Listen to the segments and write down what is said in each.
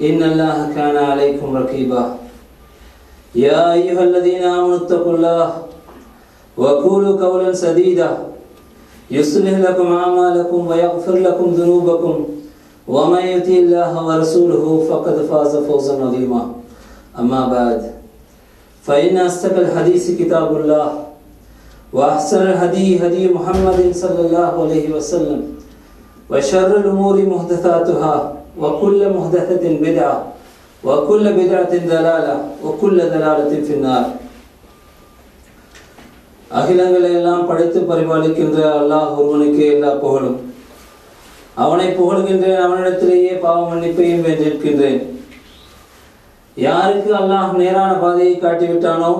إن الله كان عليكم رقيبا. يا أيها الذين آمنوا اتقوا الله وقولوا قولا سديدا. يصلح لكم أعمالكم ويغفر لكم ذنوبكم. ومن يطع الله ورسوله فقد فاز فوزا عظيما. أما بعد فإن أصدق الحديث كتاب الله وأحسن الهدي هدي محمد صلى الله عليه وسلم وشر الأمور محدثاتها. وكل محدثة بدعة وكل بدعة ضلالة وكل ضلالة في النار அகிலங்களை எல்லாம் படைத்து பரிபாலிக்கின்ற அல்லாஹ் ஒருவனுக்கு எல்லா புகழும் அவனை புகழ்கின்றேன் அவனிடத்திலேயே பாவ மன்னிப்பையும் வென்றிருக்கின்றேன் யாருக்கு அல்லாஹ் நேரான பாதையை காட்டிவிட்டானோ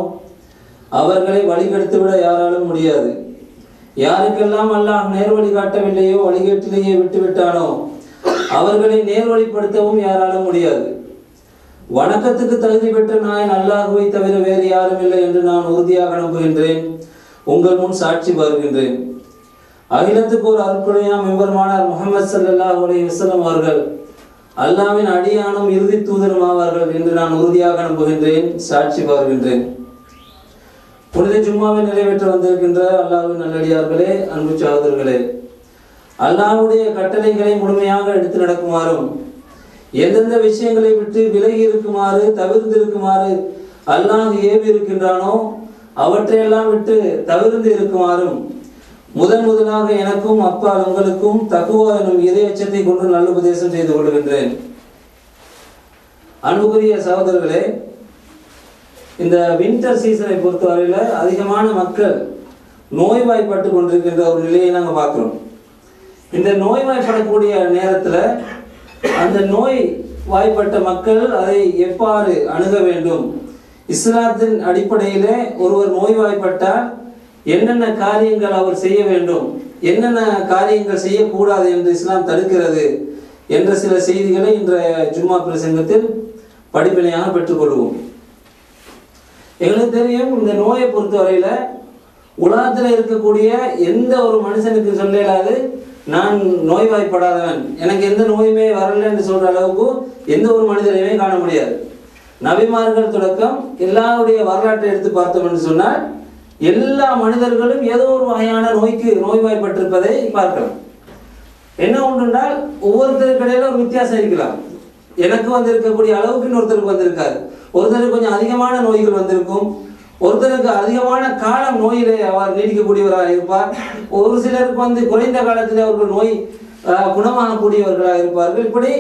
அவர்களை வழிகெடுத்து விட யாராலும் முடியாது யாருக்கெல்லாம் அல்லாஹ் நேர்வழி காட்டவில்லையோ வழிகேட்டிலேயே விட்டுவிட்டானோ அவர்களை நேர்வழிப்படுத்தவும் யாராலும் முடியாது. வணக்கத்துக்கு தகுதி பெற்ற நாயன் அல்லாஹுவை தவிர வேறு யாரும் இல்லை என்று நான் உறுதியாக நம்புகின்றேன். உங்கள் முன் சாட்சி வருகின்றேன். அகிலத்துக்கு ஒரு அருட்குடையாம் மெம்பர்மானார் முகமது சல்லாஹ் அலி வசலம் அவர்கள் அல்லாவின் அடியானும் இறுதி தூதரும் ஆவார்கள் என்று நான் உறுதியாக நம்புகின்றேன். சாட்சி வருகின்றேன். புனித ஜும்மாவை நிறைவேற்ற வந்திருக்கின்ற அல்லாவின் நல்லடியார்களே அன்பு சகோதரர்களே அல்லாவுடைய கட்டளைகளை முழுமையாக எடுத்து நடக்குமாறும் எந்தெந்த விஷயங்களை விட்டு விலகி இருக்குமாறு தவிர்த்து இருக்குமாறு அல்லாஹ் ஏவி இருக்கின்றானோ அவற்றையெல்லாம் விட்டு தவிர்த்து இருக்குமாறும் முதன் முதலாக எனக்கும் அப்பா உங்களுக்கும் தக்குவா எனும் இதயச்சத்தை கொண்டு நல்ல உபதேசம் செய்து கொள்கின்றேன். அன்புக்குரிய சகோதரர்களே இந்த வின்டர் சீசனை பொறுத்தவரையில் அதிகமான மக்கள் நோய்வாய்ப்பட்டு கொண்டிருக்கின்ற ஒரு நிலையை நாங்கள் பார்க்குறோம். இந்த நோய்வாய்ப்படக்கூடிய நேரத்தில் அந்த நோய் வாய்ப்பட்ட மக்கள் அதை எவ்வாறு அணுக வேண்டும்? இஸ்லாத்தின் அடிப்படையிலே ஒருவர் நோய்வாய்ப்பட்டால் என்னென்ன காரியங்கள் அவர் செய்ய வேண்டும்? என்னென்ன காரியங்கள் செய்யக்கூடாது என்று இஸ்லாம் தடுக்கிறது என்ற சில செய்திகளை இன்றைய ஜும்மா பிரசங்கத்தில் படிப்பினையாக பெற்றுக்கொள்வோம். எங்களுக்கு தெரியும் இந்த நோயை பொறுத்தவரையில உலகத்தில் இருக்கக்கூடிய எந்த ஒரு மனுஷனுக்கு சொல்லலாது நான் நோய்வாய்ப்படாதவன். எனக்கு எந்த நோயுமே வரல என்று சொல்ற அளவுக்கு எந்த ஒரு மனிதரையுமே காண முடியாது. நபிமார்கள் தொடக்கம் எல்லாருடைய வரலாற்றை எடுத்து பார்த்தோம் என்று சொன்னால் எல்லா மனிதர்களும் ஏதோ ஒரு வகையான நோய்க்கு நோய்வாய்ப்பட்டிருப்பதை பார்க்கலாம். என்ன ஒன்றுனால் ஒவ்வொருத்தருக்கு இடையில ஒரு வித்தியாசம் இருக்கலாம். எனக்கு வந்திருக்கக்கூடிய அளவுக்கு இன்னொருத்தருக்கு வந்திருக்காது. ஒருத்தருக்கு கொஞ்சம் அதிகமான நோய்கள் வந்திருக்கும். ஒருத்தருக்கு அதிகமான காலம் நோயிலே அவர் நீடிக்கக்கூடியவராக இருப்பார். ஒரு சிலருக்கு வந்து குறைந்த காலத்தில் அவர்கள் நோய் குணமாகக்கூடியவர்களாக இருப்பார்கள். இப்படி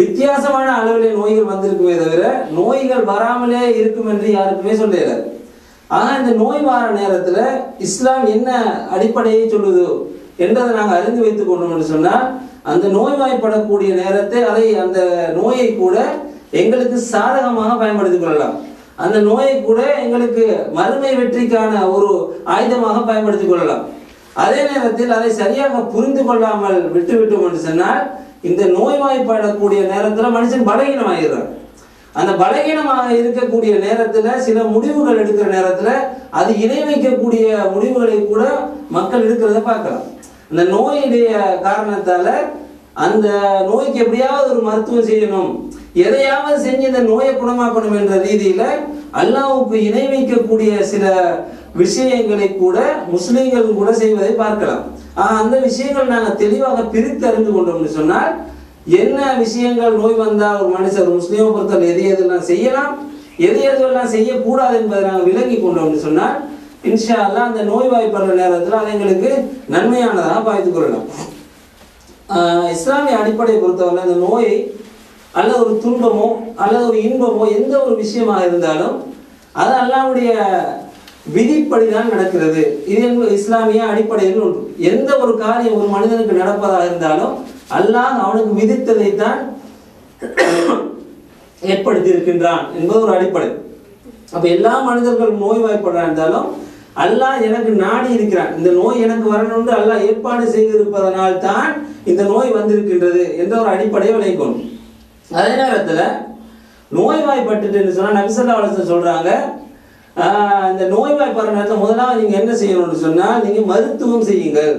வித்தியாசமான அளவிலே நோய்கள் வந்திருக்குமே தவிர நோய்கள் வராமலே இருக்கும் என்று யாருக்குமே சொல்லல. ஆனால் இந்த நோய் வார நேரத்தில் இஸ்லாம் என்ன அடிப்படையை சொல்லுது என்றதை நாங்கள் அறிந்து வைத்துக் கொண்டோம் என்று சொன்னால் அந்த நோய்வாய்ப்படக்கூடிய நேரத்தை அதை அந்த நோயை கூட எங்களுக்கு சாதகமாக பயன்படுத்திக் கொள்ளலாம். அந்த நோயை கூட எங்களுக்கு மறுமை வெற்றிக்கான ஒரு ஆயுதமாக பயன்படுத்திக் கொள்ளலாம். அதே நேரத்தில் அதை சரியாக புரிந்து கொள்ளாமல் விட்டுவிட்டோம் என்று சொன்னால் இந்த நோய்வாய்ப்படக்கூடிய நேரத்தில் மனுஷன் பலகீனமாகிறான் அந்த பலகீனமாக இருக்கக்கூடிய நேரத்தில் சில முடிவுகள் எடுக்கிற நேரத்தில் அது இணை வைக்கக்கூடிய முடிவுகளை கூட மக்கள் இருக்கிறத பார்க்கலாம். இந்த நோயுடைய காரணத்தால அந்த நோய்க்கு எப்படியாவது ஒரு மருத்துவம் செய்யணும். எதையாவது செஞ்சு இந்த நோயை குணமாக்கணும் என்ற ரீதியில அல்லாவுக்கு இணை வைக்கக்கூடிய சில விஷயங்களை கூட முஸ்லீம்கள் கூட செய்வதை பார்க்கலாம். அந்த விஷயங்கள் நாங்கள் தெளிவாக பிரித்து அறிந்து கொண்டோம்னு சொன்னால் என்ன விஷயங்கள் நோய் வந்தால் ஒரு மனுஷர் முஸ்லீமை பொறுத்தவரை எது எதெல்லாம் செய்யலாம் எது எதுவெல்லாம் செய்யக்கூடாது என்பதை நாங்கள் விளங்கி கொண்டோம்னு சொன்னால் இன்ஷா அல்லாஹ் அந்த நோய்வாய்ப்படுற நேரத்தில் அது எங்களுக்கு நன்மையானதாக பார்த்துக் கொள்ளலாம். இஸ்லாமிய அடிப்படையை பொறுத்தவரை அந்த நோயை அல்லது ஒரு துன்பமோ அல்லது ஒரு இன்பமோ எந்த ஒரு விஷயமாக இருந்தாலும் அது அல்லாவுடைய விதிப்படி தான் நடக்கிறது. இது என்பது இஸ்லாமிய அடிப்படையில் ஒன்று எந்த ஒரு காரியம் ஒரு மனிதனுக்கு நடப்பதாக இருந்தாலும் அல்லாஹ் அவனுக்கு விதித்ததைத்தான் ஏற்படுத்தி இருக்கின்றான் என்பது ஒரு அடிப்படை. அப்போ எல்லா மனிதர்களும் நோய்வாய்ப்படுறா இருந்தாலும் அல்லாஹ் எனக்கு நாடி இருக்கிறான். இந்த நோய் எனக்கு வரணும்னு அல்லாஹ் ஏற்பாடு செய்திருப்பதனால் தான் இந்த நோய் வந்திருக்கின்றது என்ற ஒரு அடிப்படையை விளைக்கணும் அதே நேரத்தில் நோய்வாய்ப்பட்டுட்டுன்னு சொன்னால் நபிசல்லா வளர்த்து சொல்கிறாங்க இந்த நோய்வாய்ப்படுற நேரத்தில் முதலாவது நீங்கள் என்ன செய்யணும்னு சொன்னால் நீங்கள் மருத்துவம் செய்யுங்கள்.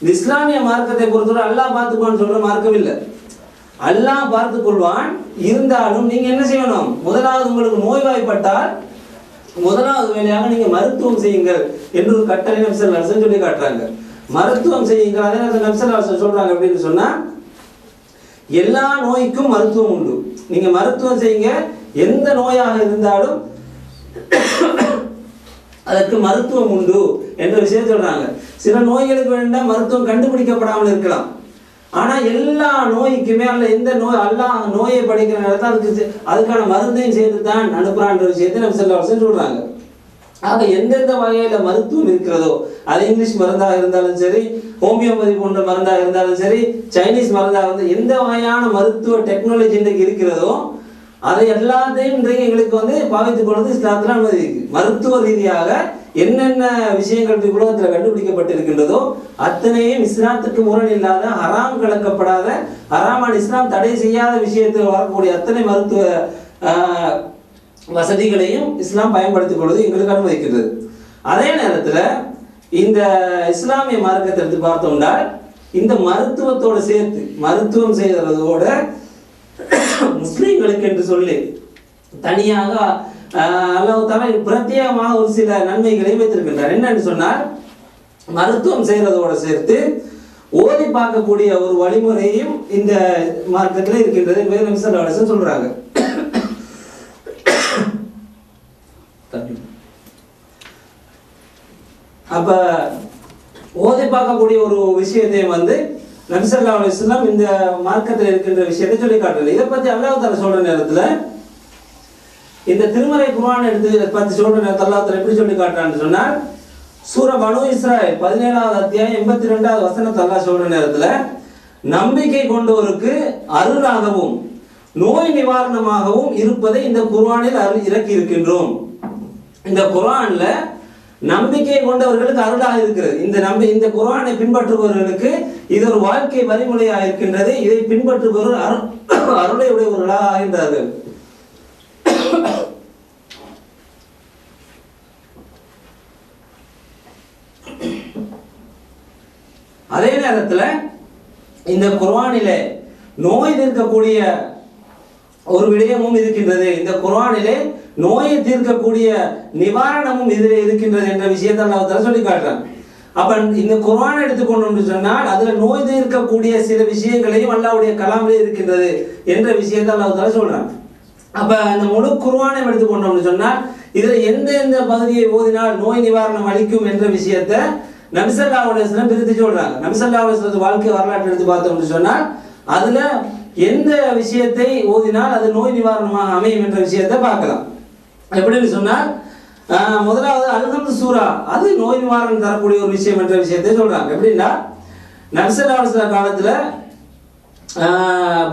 இந்த இஸ்லாமிய மார்க்கத்தை பொறுத்தவரை அல்லாஹ் பார்த்துக்கோன்னு சொல்கிற மார்க்கம் இல்லை. அல்லாஹ் பார்த்துக் கொள்வான் இருந்தாலும் நீங்கள் என்ன செய்யணும்? முதலாவது உங்களுக்கு நோய்வாய்ப்பட்டால் முதலாவது வேலையாக நீங்க மருத்துவம் செய்யுங்கள் என்று ஒரு கட்டளை நபிசல் அரசன் சொல்லி காட்டுறாங்க. மருத்துவம் செய்யுங்கள். அதே நேரத்தில் நபிசல் அரசன் சொல்றாங்க அப்படின்னு சொன்னா எல்லா நோய்க்கும் மருத்துவம் உண்டு. நீங்க மருத்துவம் செய்யுங்க. எந்த நோயாக இருந்தாலும் அதற்கு மருத்துவம் உண்டு என்ற விஷயம் சொல்றாங்க. சில நோய்களுக்கு வேண்டாம் மருத்துவம் கண்டுபிடிக்கப்படாமல் இருக்கலாம். ஆனா எல்லா நோய்க்குமே அல்ல எந்த நோய் அல்லா நோயை படிக்கிற நேரத்தில் அதுக்கு அதுக்கான மருந்தையும் சேர்த்து தான் அனுப்புறான்ற விஷயத்தை நம்ம செல்ல வருஷம் சொல்றாங்க. ஆக எந்தெந்த வகையில மருத்துவம் இருக்கிறதோ அது இங்கிலீஷ் மருந்தாக இருந்தாலும் சரி ஹோமியோபதி போன்ற மருந்தாக இருந்தாலும் சரி சைனீஸ் மருந்தாக இருந்தால் எந்த வகையான மருத்துவ டெக்னாலஜி இன்றைக்கு இருக்கிறதோ அதை எல்லாத்தையும் இன்றைக்கு எங்களுக்கு வந்து பாவித்துக் கொள்வது இஸ்லாத்தில் அனுமதி இருக்கு. மருத்துவ ரீதியாக என்னென்ன விஷயங்கள் உலகத்தில் கண்டுபிடிக்கப்பட்டிருக்கின்றதோ அத்தனையும் இஸ்லாத்துக்கு முரண் இல்லாத ஹராம் கலக்கப்படாத ஹராமான இஸ்லாம் தடை செய்யாத விஷயத்தில் வரக்கூடிய அத்தனை மருத்துவ வசதிகளையும் இஸ்லாம் பயன்படுத்திக் கொள்வது எங்களுக்கு அனுமதிக்கிறது அதே நேரத்தில் இந்த இஸ்லாமிய மார்க்கத்தை எடுத்து பார்த்தோம்னா இந்த மருத்துவத்தோடு சேர்த்து மருத்துவம் செய்கிறதோட முஸ்லீம்களுக்கு என்று சொல்லி தனியாக அல்லாஹ் தஆலா பிரத்யேகமாக ஒரு சில நன்மைகளையும் வைத்திருக்கின்றார். என்னன்னு சொன்னால் மருத்துவம் செய்கிறதோடு சேர்த்து ஓதி பார்க்கக்கூடிய ஒரு வழிமுறையும் இந்த மார்க்கத்தில் இருக்கின்றது என்பதை நபி ஸல்லல்லாஹு சொல்றாங்க. அப்ப ஓதி பார்க்கக்கூடிய ஒரு விஷயத்தையும் வந்து நபிசல்லா அலிஸ்லாம் இந்த மார்க்கத்தில் இருக்கின்ற விஷயத்தை சொல்லி காட்டுறது இதை பத்தி அல்லாஹ் சொல்ற நேரத்தில் இந்த திருமறை குர்ஆன் எடுத்து பத்து சொல்றேன் தல்லாத்துல எப்படி சொல்லி காட்டுறான்னு சொன்னால் சூர பனு இஸ்ராயல் பதினேழாவது அத்தியாயம் எண்பத்தி ரெண்டாவது வசனத்தை தல்லா சொல்ற நேரத்துல நம்பிக்கை கொண்டோருக்கு அருளாகவும் நோய் நிவாரணமாகவும் இருப்பதை இந்த குர்ஆனில் அருள் இறக்கி இருக்கின்றோம் இந்த குர்ஆன்ல நம்பிக்கை கொண்டவர்களுக்கு அருளாக இருக்கிறது. இந்த நம்பி இந்த குர்ஆனை பின்பற்றுபவர்களுக்கு இது ஒரு வாழ்க்கை வழிமுறையாக இருக்கின்றது இதை பின்பற்றுபவர்கள் அருள் அருளை உடையவர்களாக ஆகின்றார்கள் அதே நேரத்தில் இந்த குர்வானிலே நோய் தீர்க்கக்கூடிய ஒரு விடயமும் இருக்கின்றது. இந்த குர்வானிலே நோயை தீர்க்கக்கூடிய நிவாரணமும் இதில் இருக்கின்றது என்ற விஷயத்தை அல்லாஹ் சொல்லி காட்டுறான். அப்ப இந்த குர்ஆனை எடுத்துக்கொண்டோம்னு சொன்னால் அதுல நோய் தீர்க்கக்கூடிய சில விஷயங்களையும் அல்லாவுடைய கலாமிலே இருக்கின்றது என்ற விஷயத்தை அல்லாஹ் தஆலா சொல்றான். அப்ப அந்த முழு குர்வானையும் எடுத்துக்கொண்டோம்னு சொன்னால் இதுல எந்த எந்த பகுதியை ஓதினால் நோய் நிவாரணம் அளிக்கும் என்ற விஷயத்தை நபிசல்லா அலுவலம் பிரித்து சொல்றாங்க. நபிசல்லா அலுவலத்து வாழ்க்கை வரலாற்று எடுத்து பார்த்தோம்னு சொன்னால் அதுல எந்த விஷயத்தை ஓதினால் அது நோய் நிவாரணமாக அமையும் என்ற விஷயத்தை பார்க்கலாம். எப்படின்னு சொன்னால் முதலாவது அல்ஹம்து சூரா அது நோய் நிவாரணம் தரக்கூடிய ஒரு விஷயம் என்ற விஷயத்தை சொல்றாங்க. எப்படின்னா நபிசல்லா காலத்துல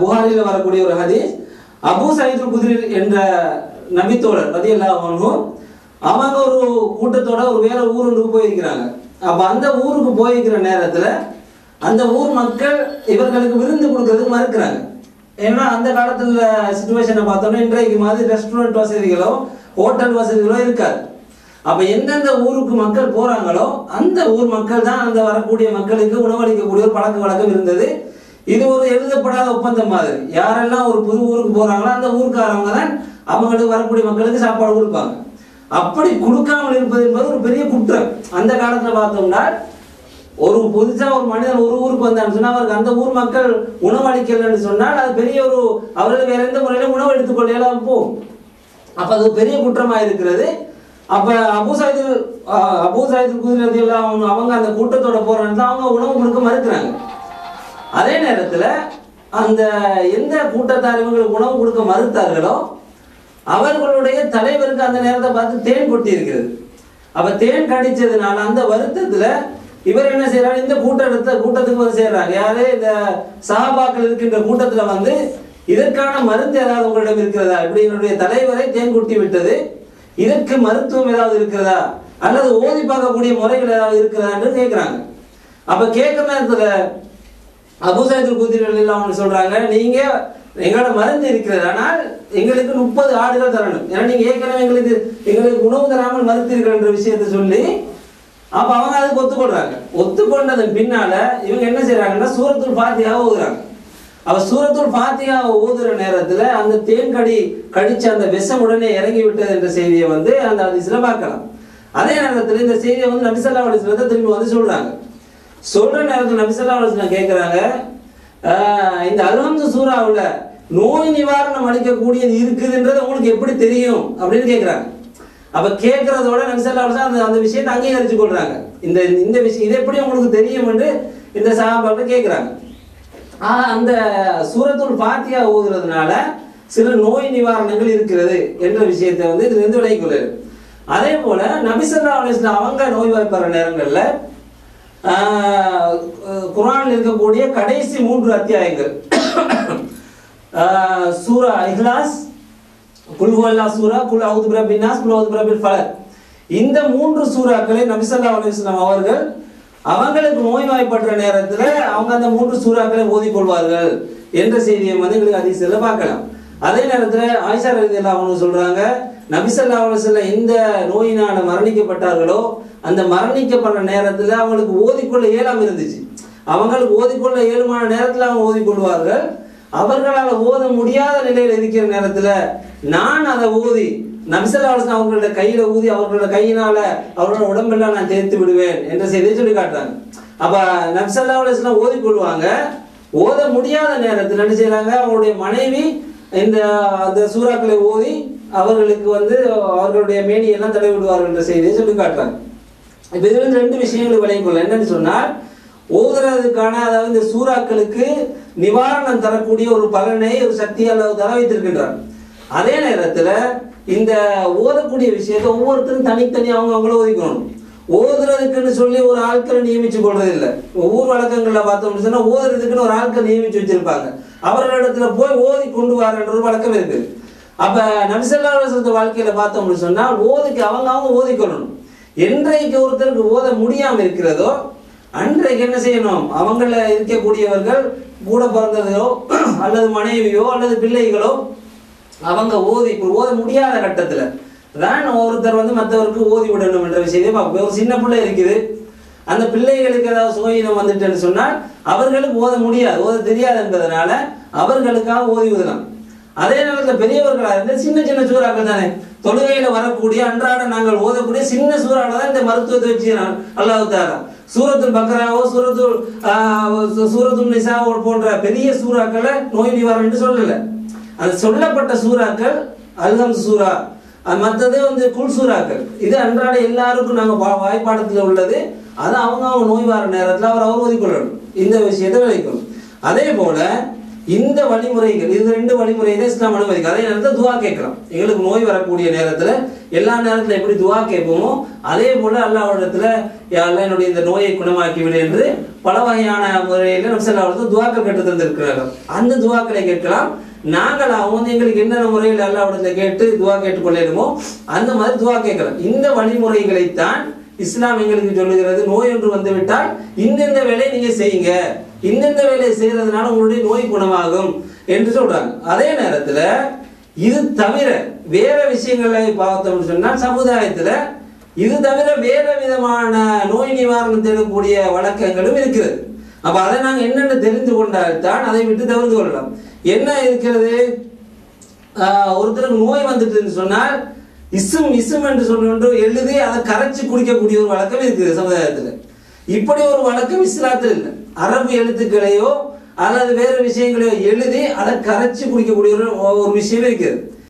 புகாரியில் புகாரில வரக்கூடிய ஒரு ஹதீஸ் அபூ சயீதுல் குதிரி என்ற நபித்தோழர் ரதியல்லாஹு அவங்க ஒரு கூட்டத்தோட ஒரு வேற ஊருக்கு போயிருக்கிறாங்க. அப்போ அந்த ஊருக்கு போயிருக்கிற நேரத்தில் அந்த ஊர் மக்கள் இவர்களுக்கு விருந்து கொடுக்கறதுக்கு மறுக்கிறாங்க. ஏன்னா அந்த காலத்தில் சுச்சுவேஷனை பார்த்தோம்னா இன்றைக்கு மாதிரி ரெஸ்டாரண்ட் வசதிகளோ ஹோட்டல் வசதிகளோ இருக்காது. அப்போ எந்தெந்த ஊருக்கு மக்கள் போகிறாங்களோ அந்த ஊர் மக்கள் தான் அந்த வரக்கூடிய மக்களுக்கு உணவளிக்கக்கூடிய ஒரு பழக்க வழக்கம் இருந்தது. இது ஒரு எழுதப்படாத ஒப்பந்தம் மாதிரி. யாரெல்லாம் ஒரு புது ஊருக்கு போகிறாங்களோ அந்த ஊருக்காரவங்க தான் அவங்களுக்கு வரக்கூடிய மக்களுக்கு சாப்பாடு கொடுப்பாங்க. அப்படி கொடுக்காமல் இருப்பது என்பது ஒரு பெரிய குற்றம். அந்த காலத்தில் பார்த்தோம்னா ஒரு புதுசா ஒரு மனிதன் ஒரு ஊருக்கு வந்தான்னு சொன்னா அவருக்கு அந்த ஊர் மக்கள் உணவு அளிக்கலன்னு சொன்னால் அது பெரிய ஒரு அவர்கள் வேற எந்த முறையிலும் உணவு எடுத்துக்கொள்ளலாம் போகும். அப்ப அது ஒரு பெரிய குற்றமா இருக்கிறது. அப்ப அபு சாயிது அபு சாயிது எல்லாம் அவங்க- அவங்க அந்த கூட்டத்தோட போறாங்க அவங்க உணவு கொடுக்க மறுக்கிறாங்க. அதே நேரத்துல அந்த எந்த கூட்டத்தார் இவங்களுக்கு உணவு கொடுக்க மறுத்தார்களோ அவர்களுடைய தலைவருக்கு அந்த நேரத்தை பார்த்து தேன் கொட்டி இருக்கிறது அப்ப தேன் கடிச்சதுனால அந்த வருத்தத்துல இவர் என்ன செய்யறாரு இந்த கூட்டத்தை கூட்டத்துக்கு வந்து சேர்றாங்க யாரு? இந்த சகாபாக்கள் இருக்கின்ற கூட்டத்துல வந்து இதற்கான மருந்து ஏதாவது உங்களிடம் இருக்கிறதா? இப்படி என்னுடைய தலைவரை தேன் கொட்டி விட்டது. இதற்கு மருத்துவம் ஏதாவது இருக்கிறதா? அல்லது ஓதி பார்க்கக்கூடிய முறைகள் ஏதாவது இருக்கிறதா என்று கேட்கிறாங்க அப்ப கேட்கிற நேரத்துல அபுசாயத்தில் குதிரைகள் எல்லாம் அவங்க சொல்றாங்க நீங்க எங்களோட மருந்து இருக்கிறது. ஆனால் எங்களுக்கு முப்பது ஆடுகள் தரணும். ஏன்னா நீங்க ஏற்கனவே எங்களுக்கு எங்களுக்கு உணவு தராமல் மறுத்தீர்கள் என்ற விஷயத்தை சொல்லி அப்ப அவங்க அதுக்கு ஒத்துக்கொள்றாங்க. ஒத்துக்கொண்டதன் பின்னால இவங்க என்ன செய்யறாங்கன்னா சூரத்துள் பாத்தியாக ஓதுறாங்க. அவ சூரத்துள் பாத்தியாக ஓதுற நேரத்துல அந்த தேன் கடி கடிச்ச அந்த விஷம் உடனே இறங்கி விட்டது என்ற செய்தியை வந்து அந்த அதிசல பார்க்கலாம். அதே நேரத்துல இந்த செய்தியை வந்து நபிசல்லா அலிஸ்லத்தை திரும்பி வந்து சொல்றாங்க. சொல்ற நேரத்துல நபிசல்லா அலிஸ்லாம் கேட்கிறாங்க இந்த அல்ஹம்து சூறாவில் நோய் நிவாரணம் அளிக்கக்கூடியது இருக்குதுன்றது உங்களுக்கு எப்படி தெரியும் அப்படின்னு கேட்குறாங்க அப்போ கேட்குறதோட நம்சல்லா அந்த அந்த விஷயத்தை அங்கீகரித்து கொள்கிறாங்க இந்த இந்த விஷயம் இது எப்படி உங்களுக்கு தெரியும் என்று இந்த சஹாபாக்கள் கேட்குறாங்க ஆ அந்த சூரத்துள் பாத்தியா ஊதுறதுனால சில நோய் நிவாரணங்கள் இருக்கிறது என்ற விஷயத்தை வந்து இதுலேருந்து இருந்து அதே போல நபிசல்லா அலிஸ்லாம் அவங்க நோய்வாய்ப்படுற நேரங்களில் குரானில் இருக்கக்கூடிய கடைசி மூன்று அத்தியாயங்கள். சூரா இஹ்லாஸ் குல்ஹுவல்லா சூரா குல் அவுது பிரபின்னாஸ் குல் அவுது பிரபில் ஃபலர் இந்த மூன்று சூறாக்களை நபிசல்லா அலுவலாம் அவர்கள் அவங்களுக்கு நோய்வாய்ப்படுற நேரத்தில் அவங்க அந்த மூன்று சூறாக்களை ஓதிக்கொள்வார்கள் என்ற செய்தியை வந்து எங்களுக்கு செல்ல பார்க்கலாம். அதே நேரத்தில் ஆயிஷா ரலியல்லாஹு அவங்க சொல்றாங்க நபி ஸல்லல்லாஹு எந்த நோயினால மரணிக்கப்பட்டார்களோ அந்த மரணிக்கப்படுற நேரத்துல அவங்களுக்கு ஓதிக்கொள்ள இயலாம இருந்துச்சு. அவங்களுக்கு ஓதிக்கொள்ள இயலுமான நேரத்துல அவங்க ஓதிக்கொள்வார்கள். அவர்களால் ஓத முடியாத நிலையில் இருக்கிற நேரத்துல நான் அதை ஊதி நபிசல்லாசன் அவர்களோட கையில ஊதி அவர்களோட கையினால அவர்களோட உடம்பெல்லாம் நான் தேர்த்து விடுவேன் என்ற செய்தியை சொல்லி காட்டுறாங்க. அப்ப நபிசல்லா அலுவலாம் ஓதி கொள்வாங்க ஓத முடியாத நேரத்தில் என்ன செய்யறாங்க அவங்களுடைய மனைவி இந்த அந்த சூறாக்களை ஓதி அவர்களுக்கு வந்து அவர்களுடைய மேனியெல்லாம் தடை விடுவார்கள் என்ற செய்தியை சொல்லி காட்டுறாங்க. இப்போ இதுல ரெண்டு விஷயங்களை விளங்கிக் என்னன்னு சொன்னால் ஓதுறதுக்கான அதாவது இந்த சூறாக்களுக்கு நிவாரணம் தரக்கூடிய ஒரு பலனை ஒரு சக்தி அளவு தர வைத்திருக்கின்றார் அதே நேரத்தில் இந்த ஓதக்கூடிய விஷயத்தை ஒவ்வொருத்தரும் தனித்தனி அவங்க அவங்கள ஒதுக்கணும் ஓதுறதுக்குன்னு சொல்லி ஒரு ஆட்களை நியமிச்சு கொள்றது இல்லை ஊர் வழக்கங்களில் பார்த்தோம்னு சொன்னால் ஓதுறதுக்குன்னு ஒரு ஆட்களை நியமிச்சு வச்சிருப்பாங்க. அவர்களிடத்துல போய் ஓதி கொண்டு வரன்ற ஒரு வழக்கம் இருக்கு. அப்ப நபிசல்லாசத்த வாழ்க்கையில பார்த்தோம்னு சொன்னால் ஓதுக்கு அவங்க அவங்க ஓதிக்கொள்ளணும். என்றைக்கு ஒருத்தருக்கு ஓத முடியாமல் இருக்கிறதோ அன்றைக்கு என்ன செய்யணும்? அவங்கள இருக்கக்கூடியவர்கள் கூட பிறந்ததையோ அல்லது மனைவியோ அல்லது பிள்ளைகளோ அவங்க ஓதி இப்போ ஓத முடியாத கட்டத்தில் தான் ஒருத்தர் வந்து மற்றவருக்கு ஓதி விடணும் என்ற விஷயத்தை ஒரு சின்ன பிள்ளை இருக்குது. அந்த பிள்ளைகளுக்கு ஏதாவது சுகீனம் வந்துட்டுன்னு சொன்னால் அவர்களுக்கு ஓத முடியாது ஓத தெரியாது என்பதனால அவர்களுக்காக ஓதி விடலாம் அதே நேரத்தில் பெரியவர்களாக இருந்து சின்ன சின்ன சூறாக்கள் தானே. தொழுகையில் வரக்கூடிய அன்றாட நாங்கள் ஓதக்கூடிய சின்ன சூறாவில் தான் இந்த மருத்துவத்தை வச்சு அல்லாஹ் தாரா சூரத்துல் பக்ராவோ சூரத்துல் ஆஹ், சூரத்துல் நிசாவோ போன்ற பெரிய சூறாக்களை நோய் நிவாரணம் என்று அது சொல்லப்பட்ட சூறாக்கள் அல்ஹம் சூரா மற்றதே மற்றது வந்து குல் சூறாக்கள். இது அன்றாட எல்லாருக்கும் நாங்கள் வா வாய்ப்பாடத்தில் உள்ளது. அது அவங்க அவங்க நோய் வர நேரத்தில் அவர் அவர் ஒதுக்கொள்ளணும் இந்த விஷயத்தை விளைக்கணும். அதே போல இந்த வழிமுறைகள் இது ரெண்டு வழிமுறைகளை இஸ்லாம் அனுமதிக்கும். அதே நேரத்தில் துவா கேட்கலாம். எங்களுக்கு நோய் வரக்கூடிய நேரத்தில் எல்லா நேரத்தில் எப்படி துவா கேட்போமோ அதே போல அல்லாவிடத்துல யாரெல்லாம் என்னுடைய இந்த நோயை குணமாக்கி விடு என்று பல வகையான முறையில் நம்சல்லாவிடத்தில் துவாக்கள் கற்று தந்திருக்கிறார்கள். அந்த துவாக்களை கேட்கலாம். நாங்கள் அவங்க வந்து எங்களுக்கு என்னென்ன முறையில் அல்லாவிடத்தில் கேட்டு துவா கேட்டுக்கொள்ளணுமோ அந்த மாதிரி துவா கேட்கலாம். இந்த வழிமுறைகளைத்தான் இஸ்லாம் எங்களுக்கு சொல்லுகிறது நோய் ஒன்று வந்து விட்டால் வேலையை நீங்க செய்யுங்க. இந்தந்த வேலையை செய்யறதுனால உங்களுடைய நோய் குணமாகும் என்று சொல்றாங்க. அதே நேரத்துல இது தவிர வேற விஷயங்களை பார்த்தோம்னு சொன்னா சமுதாயத்துல இது தவிர வேற விதமான நோய் நிவாரணம் தேடக்கூடிய வழக்கங்களும் இருக்கிறது அப்ப அதை நாங்க என்னென்ன தெரிந்து கொண்டால்தான் அதை விட்டு தவிர்த்து கொள்ளலாம். என்ன இருக்கிறது? ஆஹ் ஒருத்தருக்கு நோய் வந்துட்டுன்னு சொன்னால் இசும் இசும் என்று சொல்லொன்று எழுதி அதை கரைச்சி குடிக்கக்கூடிய ஒரு வழக்கம் இருக்குது சமுதாயத்தில். இப்படி ஒரு வழக்கம் இஸ்லாத்தில் இல்லை. அரபு எழுத்துக்களையோ அல்லது வேறு விஷயங்களையோ எழுதி அதை கரைச்சி குடிக்கக்கூடிய ஒரு ஒரு விஷயம் இருக்குது